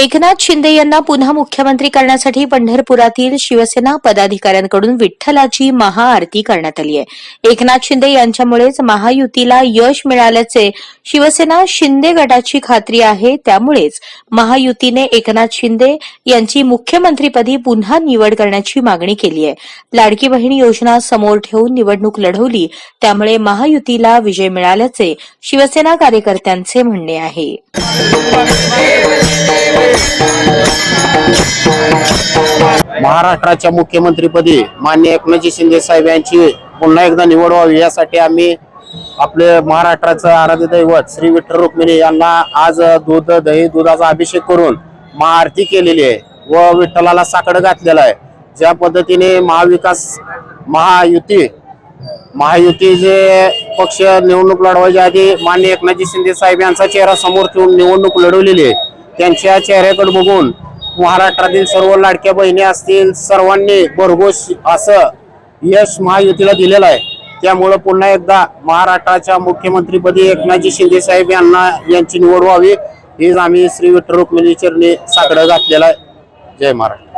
एकनाथ शिंदे यांना पुन्हा मुख्यमंत्री करण्यासाठी पंढरपुरातील शिवसेना पदाधिकाऱ्यांकडून विठ्ठलाची महाआरती करण्यात आली आहे. एकनाथ शिंदे यांच्यामुळेच महायुतीला यश मिळाल्याचे शिवसेना शिंदे गटाची खात्री आहे. त्यामुळेच महायुतीने एकनाथ शिंदे यांची मुख्यमंत्रीपदी पुन्हा निवड करण्याची मागणी केली आहे. लाडकी बहीण योजना समोर ठेवून निवडणूक लढवली त्यामुळे महायुतीला विजय मिळाल्याचे शिवसेना कार्यकर्त्यांचे म्हणणे आहे. महाराष्ट्राच्या मुख्यमंत्रीपदी मान्य एकनाथजी शिंदे साहेब यांची पुन्हा एकदा निवड व्हावी यासाठी आम्ही आपले महाराष्ट्राचं आराध्य दैवत श्री विठ्ठल रुक्मिणी यांना आज दूध दही दुधाचा अभिषेक करून महाआरती केलेली आहे व विठ्ठलाला साकडं घातलेलं आहे. ज्या पद्धतीने महाविकास महायुती महायुती जे पक्ष निवडणूक लढवायच्या आधी मान्य एकनाथजी शिंदे साहेब यांचा चेहरा समोर ठेवून निवडणूक लढवलेली आहे. त्यांच्या चेहऱ्याकडे बघून महाराष्ट्रातील सर्व लाडक्या बहिणी असतील सर्वांनी भरघोस असं यश महायुतीला दिलेलं आहे. त्यामुळं पुन्हा एकदा महाराष्ट्राच्या मुख्यमंत्रीपदी एकनाथजी शिंदे साहेब यांना यांची निवड व्हावी. हेच आम्ही श्री विठ्ठल रुक्मिणी चरणी साकडं घातलेलं आहे. जय महाराष्ट्र.